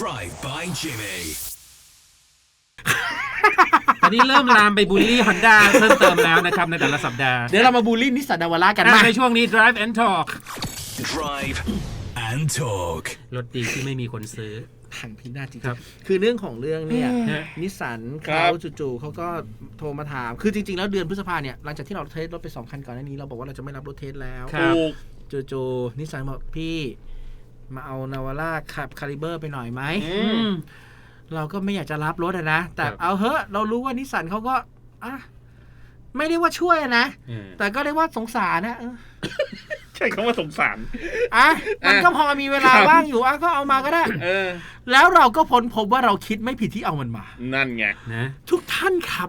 Drive by Jimmy. ตอนนี้เริ่มลามไปบูลลี่ฮอนด้าเพิ่มเติมแล้วนะครับในแต่ละสัปดาห์เดี๋ยวเรามาบูลลี่นิสสันนาวาร่ากันอะมาในช่วงนี้ Drive and Talk Drive and talk. รถดีที่ไม่มีคนซื้อถังพินาศจริงครับๆคือเรื่องของเรื่องเนี่ยฮะนิสสันครัเขาบจู่ๆเขาก็โทรมาถาม คือจริง ๆ แล้วเดือนพฤษภาเนี่ยหลังจากที่เราเทสรถไปสองคันก่อนหน้านี้เราบอกว่าเราจะไม่รับรถเทสแล้วครับถูกจู่ๆนิสสันบอกพี่ มาเอานาวาร่าขับคาลิเบอร์ไปหน่อยไหมอืมเราก็ไม่อยากจะรับรถอะนะ แต่ครับ เอาเถอะเรารู้ว่านิสสันเขาก็อะไม่ได้ว่าช่วยนะเออแต่ก็ได้ว่าสงสารนะเออใช่คำว่าสงสาร อะมันก็พอมีเวลาครับ ว่างอยู่อะก็เอามาก็ได้ เออ แล้วเราก็พ้นพบว่าเราคิดไม่ผิดที่เอามันมา นั่นไงนะ ทุกท่านครับ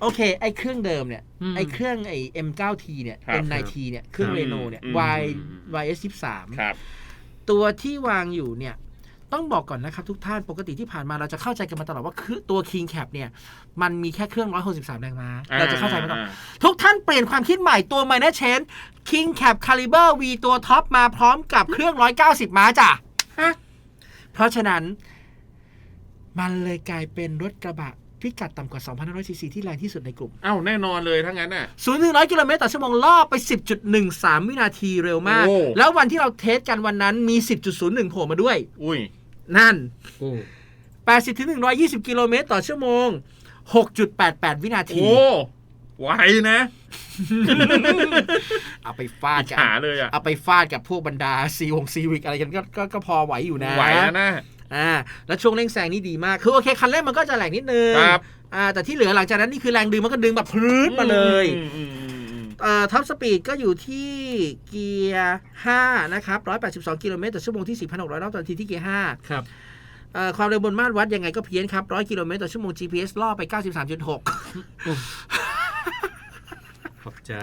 โอเค ไอ้เครื่องเดิมเนี่ย อืมไอ้เครื่องไอ้ M9T เนี่ย ครับ M9T เนี่ย เครื่องครับเรโนเนี่ย อืม Y YS13 ครับ ตัวที่วางอยู่เนี่ย ต้องบอกก่อนนะครับทุกท่านปกติที่ผ่านมาเราจะเข้าใจกันมาตลอดว่าคือตัว King Cap เนี่ย มันมีแค่เครื่อง 163 แรงม้าเราจะเข้าใจมาตลอด ทุกท่านเปลี่ยนความคิดใหม่ตัว Minor Change King Cap Caliber V ตัวท็อปมาพร้อมกับเครื่อง 190 ม้าจ้ะฮะเพราะฉะนั้น มันเลยกลายเป็นรถกระบะ พิกัดต่ำกว่า 2,500ซีซีที่แรงที่สุดในกลุ่ม เอ้าแน่นอนเลยทั้งนั้นน่ะ0ูนย์ถึงร้อยกิโลเมตรต่อชั่วโมงล่อไป 10.13 วินาทีเร็วมาก โอ้ แล้ววันที่เราเทสกันวันนั้นมี 10.01 โผล่มาด้วย อุ้ย นั่นโอ้80ถึง120 กิโลเมตรต่อชั่วโมง 6.88 วินาที โอ้ไวนะเอาไปฟาดอิจกับฉาเลยอะเอาไปฟาดกับพวกบรรดาซีวงซีวิกอะไรกันก็ก็ก็พอไหวอยู่นะ ไหวแล้วนะ อ่าแล้วช่วงเร่งแซงนี่ดีมาก คือโอเคคันเร่งมันก็จะแรงนิดนึงครับ อ่าแต่ที่เหลือหลังจากนั้นนี่คือแรงดึงมันก็ดึงแบบพรื้ดมาเลยอืมอืมอืมอืม เอ่อท็อปสปีดก็อยู่ที่เกียร์5นะครับ182กิโลเมตรต่อชั่วโมงที่4,600รอบต่อนาทีที่เกียร์ครับ5เอ่อความเร็วบนมาตรวัดยังไงก็เพี้ยนครับ100กิโลเมตรต่อชั่วโมง GPS ล่อไป 93.6 ขอบใจ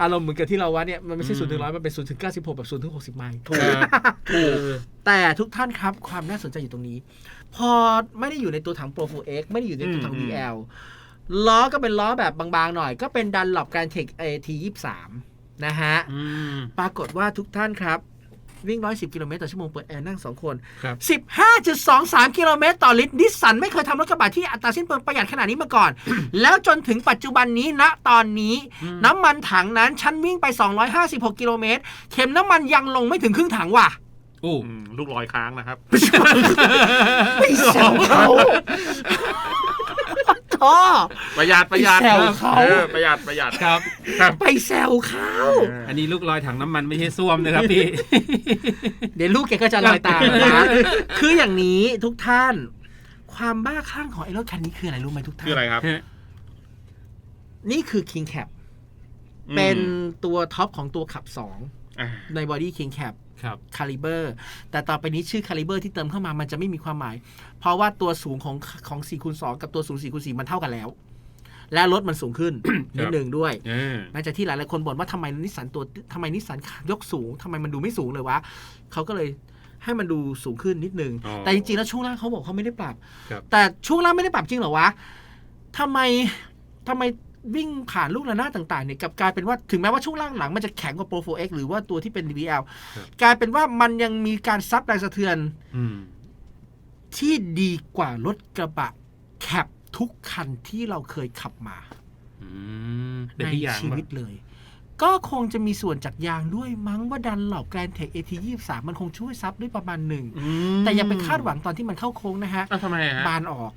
อารมณ์เหมือนกับที่เราวัดเนี่ย มันไม่ใช่อืม0ถึง100มันเป็น0ถึง96แบบ0ถึง60ไมล์ถูกถูกแต่ทุกท่านครับความน่าสนใจอยู่ตรงนี้ พอไม่ได้อยู่ในตัวถัง Pro 4X ไม่ได้อยู่ในตัวถังอืม VL ล้อก็เป็นล้อแบบบางๆหน่อย ก็เป็นดันหลบการเทค AT23 นะฮะอืมปรากฏว่าทุกท่านครับ วิ่ง 110 กิโลเมตรต่อชั่วโมง เปิดแอร์นั่ง 2 คน ครับ 15.23 กิโลเมตรต่อลิตรนิสสันไม่เคยทำรถกระบะที่อัตราสิ้นเปลืองประหยัดขนาดนี้มาก่อน แล้วจนถึงปัจจุบันนี้ณตอนนี้อืมน้ำมันถังนั้นฉันวิ่งไป 256 กิโลเมตรเข็มน้ำมันยังลงไม่ถึงครึ่งถังว่ะโอ้อืมลูกลอยค้างนะครับ ไม่แซวเขา ท่อ ประหยัดประหยัดไปแซวเขา ออประหยัดประหยัดครับ ครับไปแซวเขาอันนี้ลูกลอยถังน้ำมันไม่ใช่ส้วมนะครับพี่ เดี๋ยวลูกแกก็จะลอยตามนะคืออย่างนี้ทุกท่าน ความบ้าคลั่งของไอ้รถคันนี้คืออะไรรู้ไหมทุกท่าน คืออะไรครับนี่คือ King Cap อืมเป็นตัวท็อปของตัวขับอ่า2ใน Body King Cap ครับ Caliber แต่ต่อไปนี้ชื่อ Caliber ที่เติมเข้ามามันจะไม่มีความหมาย เพราะว่าตัวสูงของของ4คูณ2กับตัวสูง4คูณ4มันเท่ากันแล้ว และรถมันสูงขึ้นนิดหนึ่งด้วยเออหลังจากที่หลายๆคนบ่นว่าทำไมนิสสันตัวทำไมนิสสันยกสูงทำไมมันดูไม่สูงเลยวะเขาก็เลยให้มันดูสูงขึ้นนิดนึงอ๋อแต่จริงๆแล้วช่วงล่างเขาบอกเขาไม่ได้ปรับครับแต่ช่วงล่างไม่ได้ปรับจริงเหรอวะทำไมทำไม วิ่งผ่านลูกระนาดต่างๆเนี่ยกลับกลายเป็นว่าถึงแม้ว่าช่วงล่างหลังมันจะแข็งกว่า Pro 4X หรือว่าตัวที่เป็น DBL กลายเป็นว่ามันยังมีการซับแรงสะเทือนอืมที่ดีกว่ารถกระบะแคปทุกคันที่เราเคยขับมาอืมเป็นในที่ยางชีวิตเลย ก็คงจะมีส่วนจากยางด้วยมั้งว่าดันหลอกแกรนเทค AT 23มันคงช่วยซับด้วยประมาณหนึ่งอืมแต่อย่าไปคาดหวังตอนที่มันเข้าโค้งนะฮะอ้าวทำไมฮะบานออก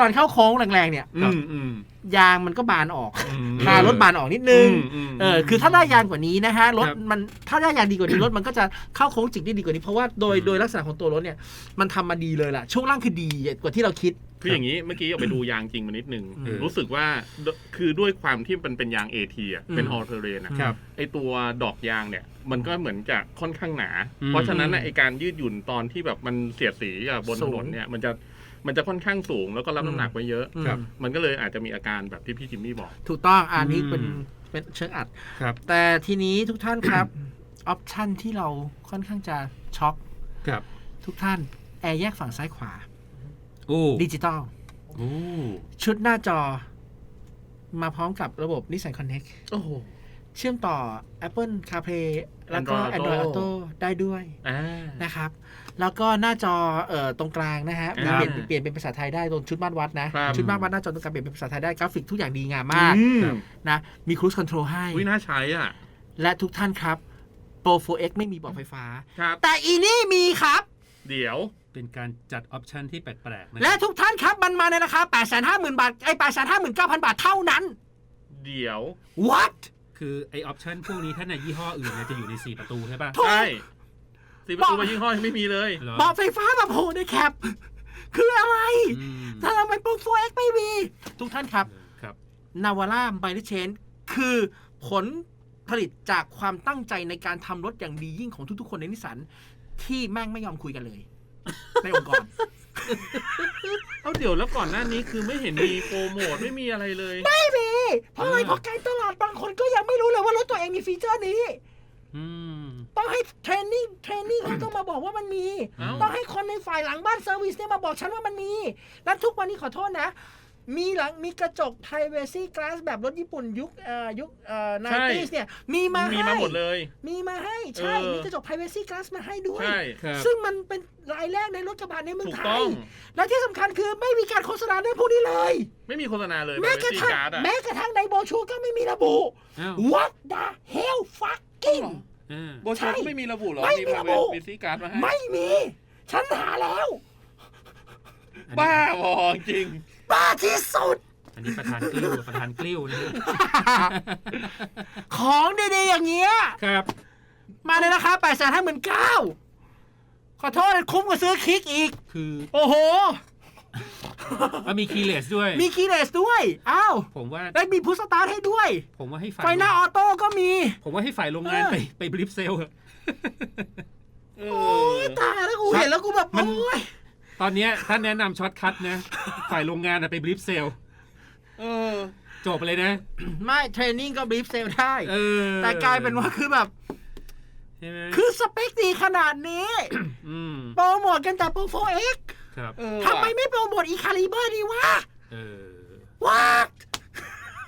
ตอนเข้าโค้งแรงๆเนี่ยอืมอืมยางมันก็บานออกอืมพารถบานออกนิดนึงอืมมเออคือถ้าได้ยางกว่านี้นะฮะรถครับมันถ้าได้ยางดีกว่านี้รถมันก็จะเข้าโค้งจิกได้ดีกว่านี้ เพราะว่าโดยโดยลักษณะของตัวรถเนี่ยมันทำมาดีเลยล่ะ ช่วงล่างคือดีกว่าที่เราคิดคืออย่างนี้เมื่อกี้เอาไปดูยางจริงมานิดนึงอืมรู้สึกว่าดคือด้วยความที่มันเป็นยางเอทีอะเป็นอืมออเทเรนครับไอตัวดอกยางเนี่ย มันก็เหมือนจะค่อนข้างหนาอืมเพราะฉะนั้นน่ะไอการยืดหยุ่นตอนที่แบบมันเสียดสีกับบนสูถงนนเนี่ยมันจะ มันจะค่อนข้างสูงแล้วก็รับน้ำหนักไว้เยอะอืมครับ มันก็เลยอาจจะมีอาการแบบที่พี่จิมมี่บอก ถูกต้องอันนี้เป็นอืมเป็นเชิงอัด ครับ แต่ทีนี้ทุกท่านครับออปชันที่เราค่อนข้างจะช็อกครับ ทุกท่านแอร์แยกฝั่งซ้ายขวาโอ้ดิจิตอลโอ้ชุดหน้าจอ มาพร้อมกับระบบ Nissan Connect โอ้โห เชื่อมต่อ Apple CarPlay แล้วก็ Android Android Auto Auto ได้ด้วยอ่า นะครับ แล้วก็หน้าจอเอ่อตรงกลางนะฮะมีครับเปลี่ยนเปลี่ยนเป็นภาษาไทยได้ตรงชุดมาตรวัดนะครับชุดมาตรวัดหน้าจอตรงกลางเปลี่ยนเป็นภาษาไทยได้กราฟิกทุกอย่างดีงามมากอืมนะมี Cruise Control ให้วิน่าใช้อะและทุกท่านครับ Pro 4X ไม่มีเบอกไฟฟ้าครับแต่อีนี่มีครับ เดี๋ยวเป็นการจัดออปชันที่แปลกๆนะและทุกท่านครับมันมาในราคา 850,000 บาท ไอ้ 859,000 บาทเท่านั้น เดี๋ยว what คือไอออปชันพวกนี้ถ้าในยี่ห้ออื่นเนี่ยจะอยู่ใน 4 ประตูใช่ป่ะถูกใช่ สีประตูมายี่ห้อยังไม่มีเลยเหรอเบอกไฟฟ้าแบบโผล่ในแคป คืออะไรอืมถ้าทำไม Pro 4X ไม่มี ทุกท่านครับครับนาวาร่าไบเ c เชนคือผลผลิตจากความตั้งใจในการทำรถอย่างดียิ่งของทุกๆ คนในนิสสันที่แม่งไม่ยอมคุยกันเลย ในองค์กรเอาเดี๋ยวแล้วก่อนหน้านี้คือไม่เห็นมีโปรโมทไม่มีอะไรเลย ไม่มีเพราะอะไรเพราะการตลาดบางคนก็ยังไม่รู้เลยว่ารถตัวเองมีฟีเจอร์นี้ อืม ต้องให้เทรนนิ่งเทรนนิ่งเขาต้องมาบอกว่ามันมี เอ้า ต้องให้คนในฝ่ายหลังบ้านเซอร์วิสเนี่ยมาบอกฉันว่ามันมี แล้วทุกวันนี้ขอโทษนะ มีหลังมีกระจก privacy glass แบบรถญี่ปุ่นยุคเอ่อยุคเอ่อใช่ 90s เนี่ยมีมาให้มีมาหมดเลย มีมาให้ใช่เออ มีกระจก privacy glass มาให้ด้วย ใช่ ครับซึ่งมันเป็นรายแรกในรถกระบะในเมืองถูกไทต้อยงและที่สำคัญคือไม่มีการโฆษณาเรื่องพวกนี้เลย ไม่มีโฆษณาเลยแม้กระซีทั่งการ์ดอะแม้กระทั่งในโบรชัวร์ก็ไม่มีระบุ อ้าว What the hell fucking อ่า โบชัวร์ก็ไม่มีระบุเหรอไม่มีระบุ มีซีการ์ดมาให้ไม่มี ฉันหาแล้ว บ้าบอจริง บ้าที่สุด อันนี้ประธานกลิ้วประธานกลิ้วนะของดีๆอย่างเงี้ย ครับ มาในราคา8ปดแสนห้าหมื่นเก้าขอโทษคุ้มกว่าซื้อคลิกอีก คือ โอ้โห มันมีคีย์เลสด้วย มีคีย์เลสด้วย อ้าว ผมว่า ได้มีพุชสตาร์ทให้ด้วย ผมว่าให้ฝ่ายไฟหน้าออโต้ก็มี ผมว่าให้ฝ่ายโรงงานเออ ไปไปบริฟเซลเถอะ เอโอ้อยตายแล้วกูเห็นแล้วกูแบบมัน โอ้ย ตอนเนี้ยท่านแนะนำช็อตคัทนะ ฝ่ายโรงงานอะไปบริฟเซลเออ จบเลยนะ ไม่เทรนนิ่งก็บรีฟเซลได้ เออแต่กลายเป็นว่าคือแบบ ใช่ไหมคือสเปคดีขนาดนี้ อืม โปรโมทกันแต่โปร 4X ครับ เออทำไมไม่โปรโมทอีคาลิเบอร์ดีวะเออว้า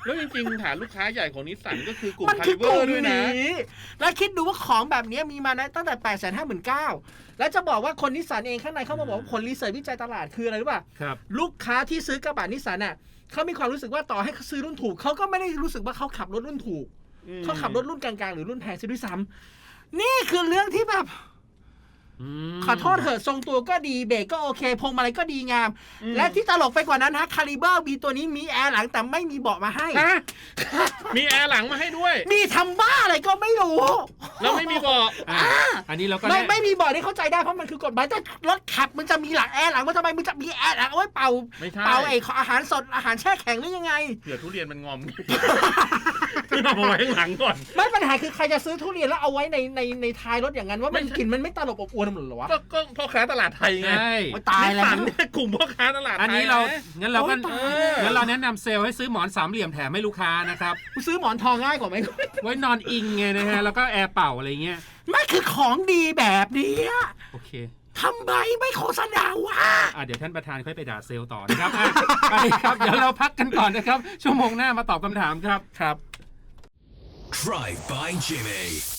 แล้วจริงๆ ฐานลูกค้าใหญ่ของนิสสันก็คือกลุ่มมันคาคืลิอเบกอลุ่มร์ด้วยนะนี้แล้วคิดดูว่าของแบบนี้มีมานะตั้งแต่ 8 5 9 0 0 0แล้วจะบอกว่าคนนิสสันเองข้างในเขามาบอกว่าผลรีเสิร์ชวิจัยตลาดคืออะไรรู้ป่ะครับ ลูกค้าที่ซื้อกระบะนิสสันน่ะเขามีความรู้สึกว่าต่อให้เขาซื้อรุ่นถูกเขาก็ไม่ได้รู้สึกว่าเขาขับรถรุ่นถูกอืมเขาขับรถรุ่นกลางๆ หรือรุ่นแพงซะด้วยซ้ำนี่คือเรื่องที่แบบอืม ขอโทษเถอะทรงตัวก็ดีเบรกก็โอเค พวงมาลัยก็ดีงาม และที่ตลกไปกว่านั้นฮะคาลิเบอร์มีตัวนี้มีแอร์หลังแต่ไม่มีเบาะมาให้ฮะมีแอร์หลังมาให้ด้วย มีทำบ้าอะไรก็ไม่รู้ แล้วไม่มีเบาะอะอันนี้เราก็ไม่แนะไม่มีเบาะนี่เข้าใจได้เพราะมันคือกฎหมายแต่รถขับมันจะมีหลังแอร์หลังมันทำไมมันจะมีแอร์หลังเอาไว้เป่าไม่ใช่เป่าไอ้อาหารสดอาหารแช่แข็งหรือยังไงเผื่อทุเรียนมันงอมเอามาไว้ข้างหลังก่อนไม่ปัญหาคือใครจะซื้อทุเรียนแล้วเอาไว้ในในในท้ายรถอย่างนั้นว่ามันไม่ใช่กลิ่นมันไม่ตลบอบอวนมันเหรอวะก็ก็พ่อค้าตลาดไทยไงใช่โอ้ยตายแล้วนิสสันเนี่ยกลุ่มพ่อค้าตลาดไทยอันนี้เราะ งั้นเราก็โอ๊ยตายเอองั้นเราแนะนำเซลล์ให้ซื้อหมอนสามเหลี่ยมแถมให้ลูกค้านะครับกูซื้อหมอนทองง่ายกว่าไหม ไว้นอนอิงไงนะฮะ แล้วก็แอร์เป่าอะไรเงี้ย ไม่คือของดีแบบเนี้ยโอเค ทำไมไม่โฆษณาวะ อะเดี๋ยวท่านประธานค่อยไปด่าเซลล์ต่อนะครับอะไปครับ เดี๋ยวเราพักกันก่อนนะครับ ชั่วโมงหน้ามาตอบคำถามครับ ครับ Drive by Jimmy.